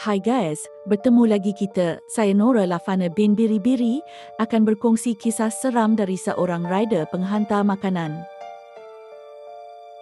Hai guys, bertemu lagi kita. Saya Nora Lafana bin Biri-Biri akan berkongsi kisah seram dari seorang rider penghantar makanan.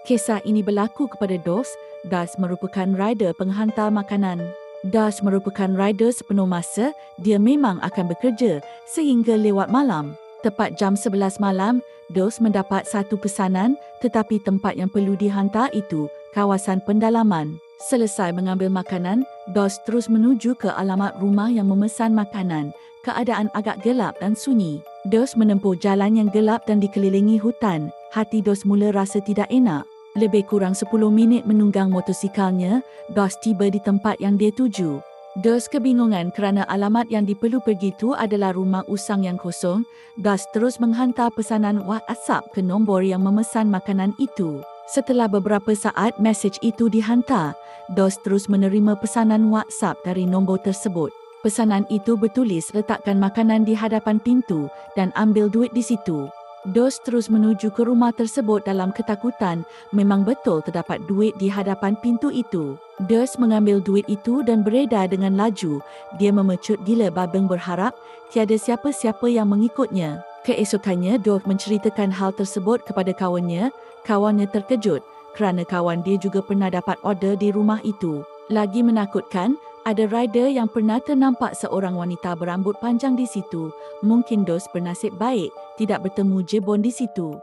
Kisah ini berlaku kepada Dos. Das merupakan rider penghantar makanan. Das merupakan rider sepenuh masa, dia memang akan bekerja sehingga lewat malam. Tepat jam 11 malam, Dos mendapat satu pesanan tetapi tempat yang perlu dihantar itu kawasan pendalaman. Selesai mengambil makanan, Dos terus menuju ke alamat rumah yang memesan makanan. Keadaan agak gelap dan sunyi. Dos menempuh jalan yang gelap dan dikelilingi hutan. Hati Dos mula rasa tidak enak. Lebih kurang 10 minit menunggang motosikalnya, Dos tiba di tempat yang dia tuju. Dos kebingungan kerana alamat yang diperlu pergi itu adalah rumah usang yang kosong. Dos terus menghantar pesanan WhatsApp ke nombor yang memesan makanan itu. Setelah beberapa saat mesej itu dihantar, Dos terus menerima pesanan WhatsApp dari nombor tersebut. Pesanan itu bertulis letakkan makanan di hadapan pintu dan ambil duit di situ. Dos terus menuju ke rumah tersebut dalam ketakutan memang betul terdapat duit di hadapan pintu itu. Dos mengambil duit itu dan beredar dengan laju. Dia memecut gila babeng berharap tiada siapa-siapa yang mengikutnya. Keesokannya, Dos menceritakan hal tersebut kepada kawannya. Kawannya terkejut kerana kawan dia juga pernah dapat order di rumah itu. Lagi menakutkan, ada rider yang pernah ternampak seorang wanita berambut panjang di situ. Mungkin Dos bernasib baik tidak bertemu Jebon di situ.